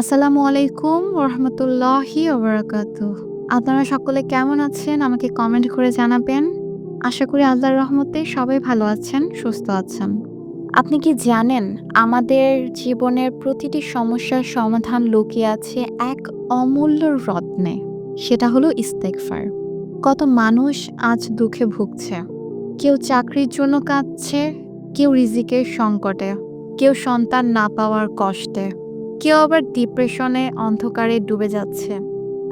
আসসালামু আলাইকুম রহমতুল্লাহি ওবরাকাত আপনারা সকলে কেমন আছেন? আমাকে কমেন্ট করে জানাবেন। আশা করি আল্লাহর রহমতে সবাই ভালো আছেন, সুস্থ আছেন। আপনি কি জানেন আমাদের জীবনের প্রতিটি সমস্যার সমাধান লুকিয়ে আছে এক অমূল্য রত্নে? সেটা হলো ইস্তেকফার কত মানুষ আজ দুঃখে ভুগছে। কেউ চাকরির জন্য কাঁদছে, কেউ রিজিকের সংকটে, কেউ সন্তান না পাওয়ার কষ্টে। কেউ আবার ডিপ্রেশনে অন্ধকারে ডুবে যাচ্ছে।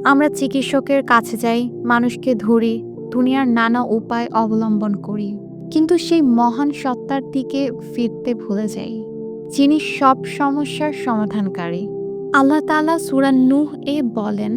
আমরা চিকিৎসকের কাছে যাই, মানুষকে ধরি, দুনিয়ার নানা উপায় অবলম্বন করি। কিন্তু সেই মহান সত্তার দিকে ফিরতে ভুলে যাই, যিনি সব সমস্যার সমাধানকারী। আল্লাহ তাআলা সূরা নূহ এ বলেন,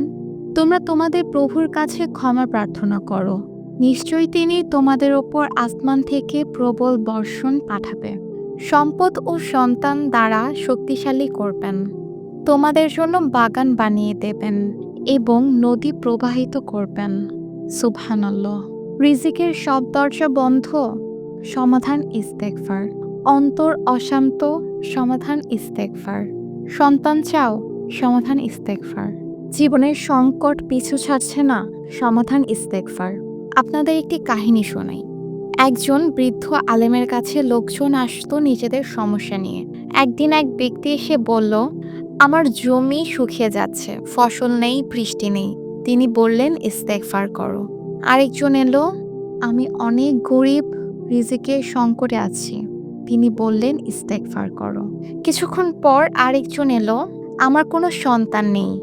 তোমরা তোমাদের প্রভুর কাছে ক্ষমা প্রার্থনা করো। নিশ্চয়ই তিনি তোমাদের ওপর আসমান থেকে প্রবল বর্ষণ পাঠাবে। সম্পদ ও সন্তান দ্বারা শক্তিশালী করবেন। তোমাদের জন্য বাগান বানিয়ে দেবেন এবং নদী প্রবাহিত করবেন। সুবহানাল্লাহ। রিজিকের সব দরজা বন্ধ। সমাধান ইস্তেকফার অন্তর অশান্ত। সমাধান ইস্তেকফার সন্তান চাও, সমাধান ইস্তেকফার জীবনের সংকট পিছু ছাড়ছে না, সমাধান ইস্তেকফার আপনাদের একটি কাহিনী শোনাই। একজন বৃদ্ধ আলেমের কাছে লোকজন আসতো নিজেদের সমস্যা নিয়ে। একদিন এক ব্যক্তি এসে বলল আমার জমি শুকিয়ে যাচ্ছে, ফসল নেই, বৃষ্টি নেই। তিনি বললেন ইস্তেকফার করো। আরেকজন এলো, আমি অনেক গরিব রিজিকের সংকটে আছি। তিনি বললেন ইস্তেকফার করো। কিছুক্ষণ পর আরেকজন এলো, আমার কোনো সন্তান নেই,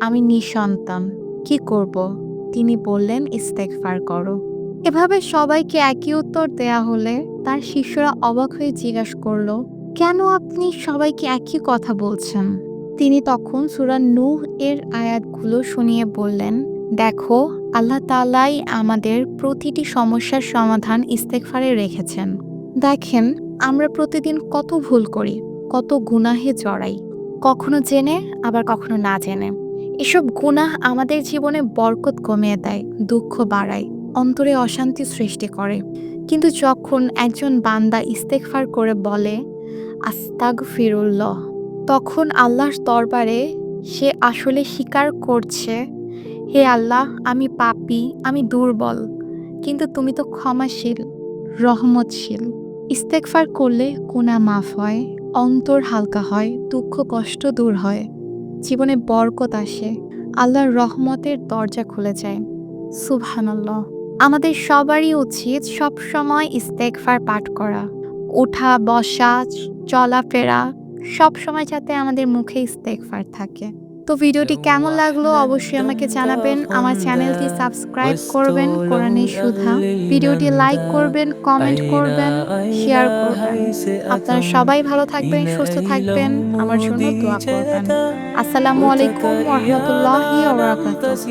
আমি নিঃসন্তান, কি করব? তিনি বললেন ইস্তেকফার করো। এভাবে সবাইকে একই উত্তর দেয়া হলে তার শিষ্যরা অবাক হয়ে জিজ্ঞাসা করল, কেন আপনি সবাইকে একই কথা বলছেন? তিনি তখন সুরা নূহ এর আয়াতগুলো শুনিয়ে বললেন, দেখো, আল্লাহ তালাই আমাদের প্রতিটি সমস্যার সমাধান ইস্তেকফারে রেখেছেন। দেখেন, আমরা প্রতিদিন কত ভুল করি, কত গুনাহে জড়াই, কখনো জেনে, আবার কখনো না জেনে। এসব গুনাহ আমাদের জীবনে বরকত কমিয়ে দেয়, দুঃখ বাড়ায়, অন্তরে অশান্তি সৃষ্টি করে। কিন্তু যখন একজন বান্দা ইস্তেকফার করে বলে আস্তাগ ফিরুল্লাহ তখন আল্লাহর দরবারে সে আসলে স্বীকার করছে, হে আল্লাহ, আমি পাপি, আমি দুর্বল, কিন্তু তুমি তো ক্ষমাশীল, রহমতশীল। ইস্তেকফার করলে কোনা মাফ হয়, অন্তর হালকা হয়, দুঃখ, কষ্ট দূর হয়, জীবনে বরকত আসে, আল্লাহর রহমতের দরজা খুলে যায়। সুবহানাল্লাহ। আমাদের সবারই উচিত সবসময় ইস্তেকফার পাঠ করা। ওঠা বসা, চলাফেরা সব সময় যাতে আমাদের মুখে ইস্তেকফার থাকে। তো ভিডিওটি কেমন লাগল অবশ্যই আমাকে জানাবেন। আমার চ্যানেলটি সাবস্ক্রাইব করবেন কোরআনের সুধা। ভিডিওটি লাইক করবেন, কমেন্ট করবেন, শেয়ার করবেন। আপনারা সবাই ভালো থাকবেন, সুস্থ থাকবেন। আমার জন্য দোয়া করবেন। আসসালামু আলাইকুম ওয়া রাহমাতুল্লাহি ওয়া বারাকাতুহু।